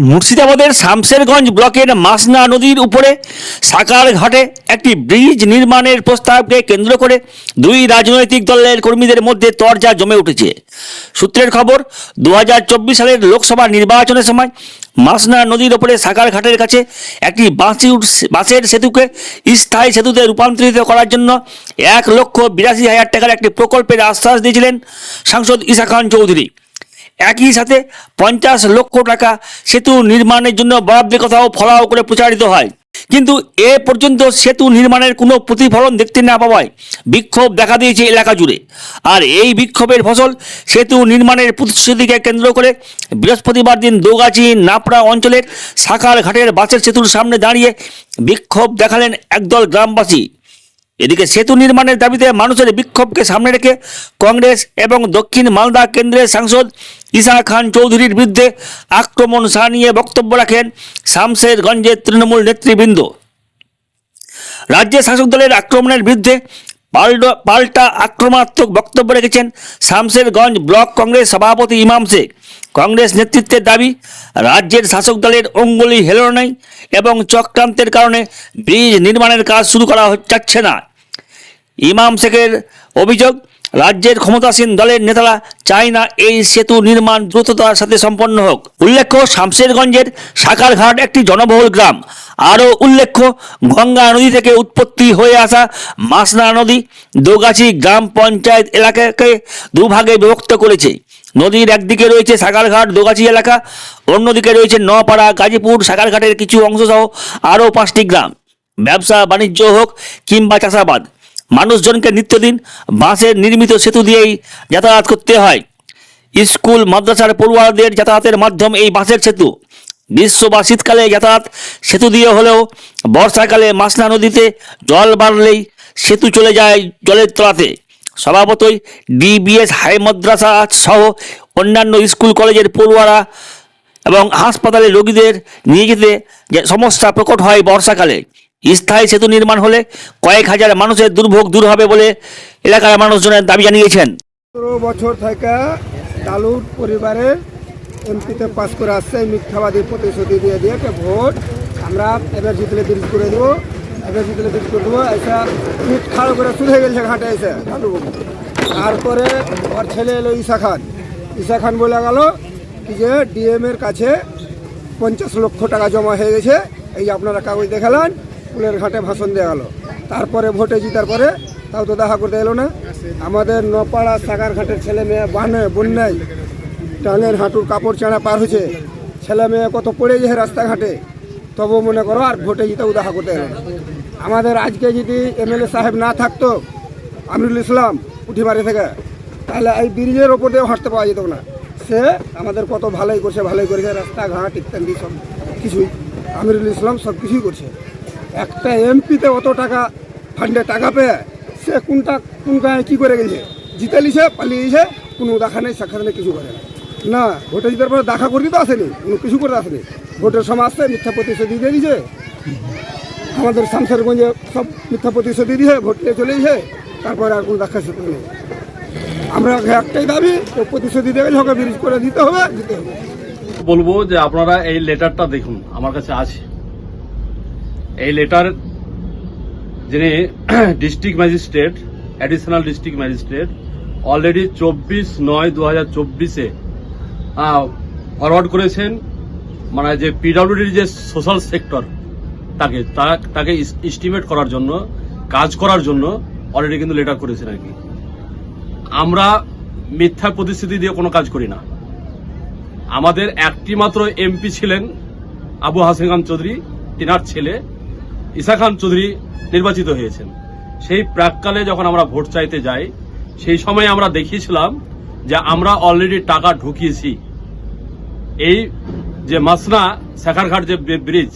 মুর্শিদাবাদের শামশেরগঞ্জ ব্লকের মাসনা নদীর উপরে সাকার ঘাটে একটি ব্রিজ নির্মাণের প্রস্তাবকে কেন্দ্র করে দুই রাজনৈতিক দলের কর্মীদের মধ্যে তরজা জমে উঠেছে। সূত্রের খবর দু হাজার চব্বিশ সালের লোকসভা নির্বাচনের সময় মাসনা নদীর ওপরে সাকার ঘাটের কাছে একটি বাঁশি বাঁশের সেতুকে স্থায়ী সেতুতে রূপান্তরিত করার জন্য এক লক্ষ বিরাশি হাজার টাকার একটি প্রকল্পের আশ্বাস দিয়েছিলেন সাংসদ ইসা খান চৌধুরী। একই সাথে পঞ্চাশ লক্ষ টাকা সেতু নির্মাণের জন্য বরাদ্দের কথাও ফলাও করে প্রচারিত হয়। কিন্তু এ পর্যন্ত সেতু নির্মাণের কোনো প্রতিফলন দেখতে না পাওয়ায় বিক্ষোভ দেখা দিয়েছে এলাকা জুড়ে। আর এই বিক্ষোভের ফসল সেতু নির্মাণের প্রতিশ্রুতিকে কেন্দ্র করে বৃহস্পতিবার দিন দোগাছি নাপড়া অঞ্চলের সাকার ঘাটের বাসের সেতুর সামনে দাঁড়িয়ে বিক্ষোভ দেখালেন একদল গ্রামবাসী। এদিকে সেতু নির্মাণের দাবিতে মানুষের বিক্ষোভকে সামনে রেখে কংগ্রেস এবং দক্ষিণ মালদা কেন্দ্রের সাংসদ ইসা খান চৌধুরীর বিরুদ্ধে আক্রমণ সানিয়ে বক্তব্য রাখেন শামশেরগঞ্জের তৃণমূল নেতৃবৃন্দ। রাজ্যের শাসক দলের আক্রমণের বিরুদ্ধে পাল্টা আক্রমণাত্মক বক্তব্য রেখেছেন শামশেরগঞ্জ ব্লক কংগ্রেস সভাপতি ইমাম শেখ। কংগ্রেস নেতৃত্বের দাবি, রাজ্যের শাসক দলের অঙ্গুলি হেলনাই এবং চক্রান্তের কারণে ব্রিজ নির্মাণের কাজ শুরু করা যাচ্ছে না। ইমাম শেখের অভিযোগ রাজ্যের ক্ষমতাসীন দলের নেতারা চায় না এই সেতু নির্মাণ দ্রুততার সাথে সম্পন্ন হোক। উল্লেখ্য, শামশেরগঞ্জের সাকারঘাট একটি জনবহুল গ্রাম। আরও উল্লেখ্য, গঙ্গা নদী থেকে উৎপত্তি হয়ে আসা মাসনা নদী দোগাছি গ্রাম পঞ্চায়েত এলাকাকে দুভাগে বিভক্ত করেছে। নদীর একদিকে রয়েছে সাকারঘাট দোগাছি এলাকা, অন্যদিকে রয়েছে নপাড়া, গাজীপুর সাকারঘাটের কিছু অংশসহ আরও পাঁচটি গ্রাম। ব্যবসা বাণিজ্য হোক কিংবা চাষাবাদ মানুষজনকে নিত্যদিন বাঁশের নির্মিত সেতু দিয়েই যাতায়াত করতে হয়। স্কুল, মাদ্রাসার পড়ুয়াদের যাতায়াতের মাধ্যম এই বাঁশের সেতু। গ্রীষ্ম বা শীতকালে যাতায়াত সেতু দিয়ে হলেও বর্ষাকালে মাসনা নদীতে জল বাড়লেই সেতু চলে যায় জলের তলাতে। স্বভাবতই ডিবিএস, হাই মাদ্রাসা সহ অন্যান্য স্কুল, কলেজের পড়ুয়ারা এবং হাসপাতালে রোগীদের নিয়ে যেতে সমস্যা প্রকট হয় বর্ষাকালে। স্থায়ী সেতু নির্মাণ হলে কয়েক হাজার মানুষের দুর্ভোগ দূর হবে বলে এলাকার মানুষজনের দাবি জানিয়েছেন। সতেরো বছর থেকে টালুর পরিবারের এমপিতে পাস করে আসছে মিথ্যাবাদী প্রতিশ্রুতি দিয়ে দিয়ে কে ভোট। আমরা এবার জিতলে ব্রিজ করে দেবো, এবার জিতলে ব্রিজ করে দেবো, এসে পিঠ খাড় করে শুধু গেছে, ঘাটে এসে তারপরে ওর ছেলে এলো ঈশা খান। ঈশা খান বলে গেল যে ডিএম এর কাছে পঞ্চাশ লক্ষ টাকা জমা হয়ে গেছে, এই আপনারা কাগজ দেখালেন ফুলের ঘাটে ভাষণ দেওয়া গেলো তারপরে ভোটে জিতার পরে তাও তো দেখা করতে এলো না। আমাদের নপাড়া সাগার ঘাটের ছেলে মেয়ে বানে বন্যায় টানের হাঁটুর কাপড় চাঁড়া পার হয়েছে। ছেলে মেয়ে কত পড়ে যায় রাস্তাঘাটে তবু মনে করো আর ভোটে জিতেও দেখা করতে এলো না। আমাদের আজকে যদি এমএলএ সাহেব না থাকতো, আমিরুল ইসলাম উঠিবাড়ি থেকে, তাহলে এই ব্রিজের ওপর দিয়েও হাঁটতে পাওয়া যেত না। সে আমাদের কত ভালোই করছে, ভালোই করেছে, রাস্তাঘাট ইত্যাদি সব কিছুই। আমিরুল ইসলাম সব কিছুই করছে। একটা এমপিতে অত টাকা ফান্ডে টাকা পেয়ে সে কোনটা, কোন গায়ে কী করে গেছে? জিতে লিছে পালিয়ে গেছে কোনো দেখা নেই, সাক্ষাৎ নেই, কিছু করে না। ভোটে জিতার পরে দেখা করতে তো আসেনি, কোনো কিছু করে আসেনি। ভোটের সময় আসছে, মিথ্যা প্রতিশ্রুতি দিয়ে দিয়েছে। আমাদের শামসারগঞ্জে সব মিথ্যা প্রতিশ্রুতি দিয়ে ভোট নিয়ে চলে গেছে, তারপরে আর কোনো দেখা সাক্ষাৎ নেই। আমরা একটাই দাবি ও প্রতিশ্রুতি গেলে ওকে ব্রিজ করে দিতে হবে দিতে হবে। বলব যে আপনারা এই লেটারটা দেখুন, আমার কাছে আছে। এই লেটার যিনি district magistrate additional district magistrate already চব্বিশ নয় দু হাজার চব্বিশে ফরওয়ার্ড করেছেন মানে যে পিডব্লিউডির যে সোশ্যাল সেক্টর তাকে তাকে এস্টিমেট করার জন্য, কাজ করার জন্য অলরেডি কিন্তু লেটার করেছেন আর কি। আমরা মিথ্যা প্রতিশ্রুতি দিয়ে কোনো কাজ করি না। আমাদের একটি মাত্র এমপি ছিলেন আবু হাসিন খান চৌধুরী, তিনার ছেলে ইসা খান চৌধুরী নির্বাচিত হয়েছেন। সেই প্রাককালে যখন আমরা ভোট চাইতে যাই, সেই সময় আমরা দেখিয়েছিলাম যে আমরা অলরেডি টাকা ঢুকিয়েছি। এই যে মাসনা শেখারঘাট যে ব্রিজ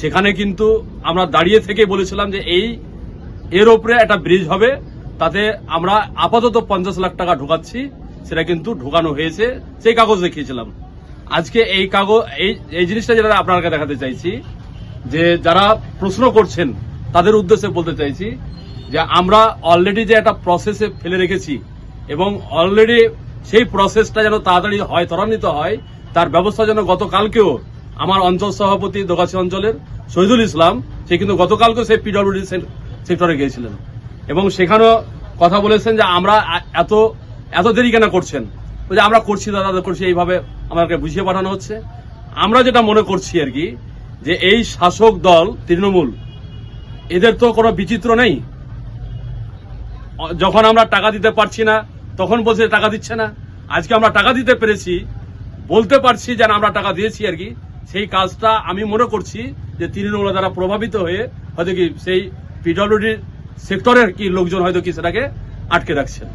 সেখানে কিন্তু আমরা দাঁড়িয়ে থেকে বলেছিলাম যে এই, এর ওপরে একটা ব্রিজ হবে, তাতে আমরা আপাতত পঞ্চাশ লাখ টাকা ঢোকাচ্ছি, সেটা কিন্তু ঢোকানো হয়েছে, সেই কাগজ দেখিয়েছিলাম। আজকে এই কাগজ, এই এই জিনিসটা যেটা আপনাকে দেখাতে চাইছি যে যারা প্রশ্ন করছেন, তাদের উদ্দেশ্যে বলতে চাইছি যে আমরা অলরেডি যে একটা প্রসেসে ফেলে রেখেছি এবং অলরেডি সেই প্রসেসটা যেন তাড়াতাড়ি হয়, ত্বরান্বিত হয়, তার ব্যবস্থা যেন গতকালকেও আমার অঞ্চল সভাপতি দোগাছি অঞ্চলের শহীদুল ইসলাম, সে কিন্তু গতকালকে সে পিডব্লিউডি সেক্টরে গিয়েছিলেন। এবং সেখানেও কথা বলেছেন যে আমরা এত এত দেরি কেন করছেন? বলছে আমরা করছি দাদা করছি, এইভাবে আমাকে বুঝিয়ে পাঠানো হচ্ছে। আমরা যেটা মনে করছি আর কি যে এই শাসক দল তৃণমূল, এদের তো কোনো বিচিত্র নেই। যখন আমরা টাকা দিতে পারছি না, তখন বলছে টাকা দিচ্ছে না। আজকে আমরা টাকা দিতে পেরেছি, বলতে পারছি যেন আমরা টাকা দিয়েছি আর কি। সেই কাজটা আমি মনে করছি যে তৃণমূল দ্বারা প্রভাবিত হয়ে হয়তো কি সেই পিডব্লিউডি সেক্টরের কি লোকজন হয়তো কি সেটাকে আটকে রাখছেন।